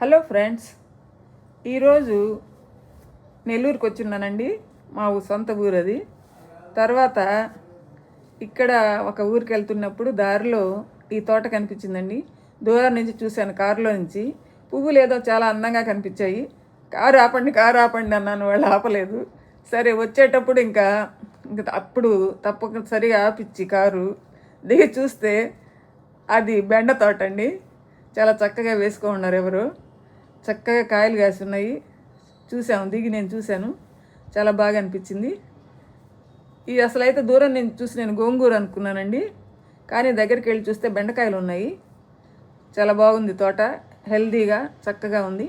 Hello friends ఈరోజు నెల్లూరుకి వచ్చిన్నానండి మా సొంత ఊరు అది తర్వాత ఇక్కడ ఒక ఊరికి వెళ్తున్నప్పుడు దారిలో ఈ తోట కనిపించిందండి. దూరం నుంచి చూశాను కారులో నుంచి. పువ్వులు ఏదో చాలా అందంగా కనిపించాయి. కారు ఆపండి కారు ఆపండి అన్నాను వాళ్ళు ఆపలేదు. సరే వచ్చేటప్పుడు ఇంకా ఇంకా అప్పుడు తప్పనిసరిగా ఆపిచ్చి కారు. దిగి చూస్తే అది బెండ తోట అండి చాలా చక్కగా వేసుకో ఉన్నారు ఎవరు. చక్కగా కాయలు కాసి ఉన్నాయి చూసాము దిగి నేను చూశాను. చాలా బాగా అనిపించింది. ఈ అసలు అయితే దూరం నేను చూసి నేను గోంగూర అనుకున్నానండి. కానీ దగ్గరికి వెళ్ళి చూస్తే బెండకాయలు ఉన్నాయి. చాలా బాగుంది తోట. హెల్దీగా చక్కగా ఉంది.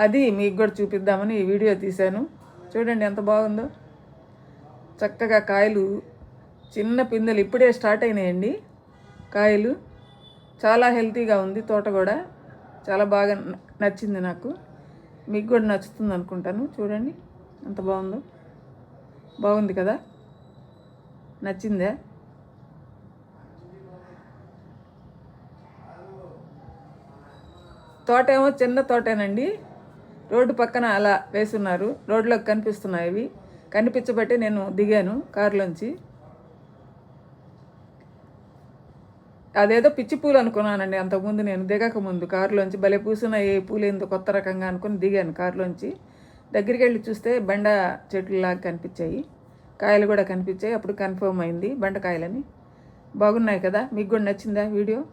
అది మీకు కూడా చూపిద్దామని ఈ వీడియో తీశాను. చూడండి ఎంత బాగుందో. చక్కగా కాయలు చిన్న పిందెలు ఇప్పుడే స్టార్ట్ అయినాయండి కాయలు. చాలా హెల్తీగా ఉంది తోట కూడా. చాలా బాగా నచ్చింది నాకు. మీకు కూడా నచ్చుతుంది అనుకుంటాను. చూడండి ఎంత బాగుందో. బాగుంది కదా? నచ్చిందా? తోట ఏమో చిన్న తోటేనండి. రోడ్డు పక్కన అలా వేసున్నారు. రోడ్లోకి కనిపిస్తున్నాయి ఇవి. కనిపించబట్టి నేను దిగాను కారులోంచి. అదేదో పిచ్చి పూలు అనుకున్నానండి. అంతకుముందు నేను దిగక ముందు కారులోంచి భలే పూసిన ఏ పూలు ఏందో కొత్త రకంగా అనుకుని దిగాను కారులోంచి. దగ్గరికి వెళ్ళి చూస్తే బెండ చెట్లులాగా కనిపించాయి. కాయలు కూడా కనిపించాయి. అప్పుడు కన్ఫర్మ్ అయింది బెండకాయలని బాగున్నాయి కదా? మీకు కూడా నచ్చిందా వీడియో?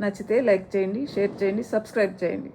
నచ్చితే లైక్ చేయండి షేర్ చేయండి సబ్స్క్రైబ్ చేయండి.